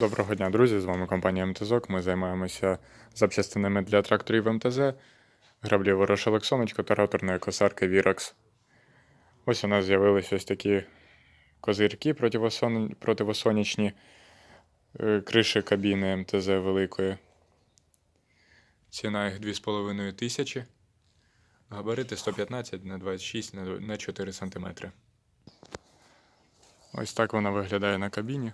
Доброго дня, друзі! З вами компанія МТЗОК. Ми займаємося запчастинами для тракторів МТЗ, граблі ворошилок сонечко та роторної косарки Virax. Ось у нас з'явились ось такі козирки противосон... противосонячні, е, криші кабіни МТЗ великої. Ціна їх 2,5 тисячі. Габарити 115 на 26 на на 4 см. Ось так вона виглядає на кабіні.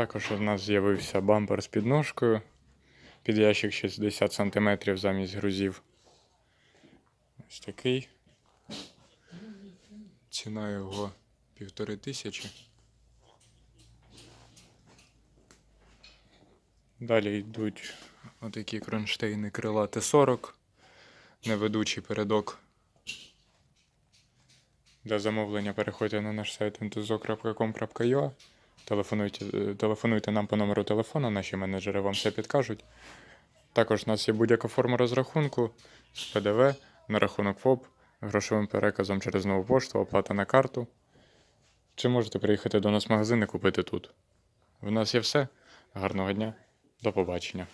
Також у нас з'явився бампер з підножкою під ящик 60 см замість грузів. Ось такий. Ціна його півтори тисячі. Далі йдуть отакі кронштейни крила Т40, неведучий передок. Для замовлення переходьте на наш сайт mtzo.com.ua Телефонуйте, е, телефонуйте нам по номеру телефону, наші менеджери вам все підкажуть. Також у нас є будь-яка форма розрахунку з ПДВ на рахунок ФОП, грошовим переказом через нову пошту, оплата на карту. Чи можете приїхати до нас в магазин і купити тут? У нас є все. Гарного дня, до побачення.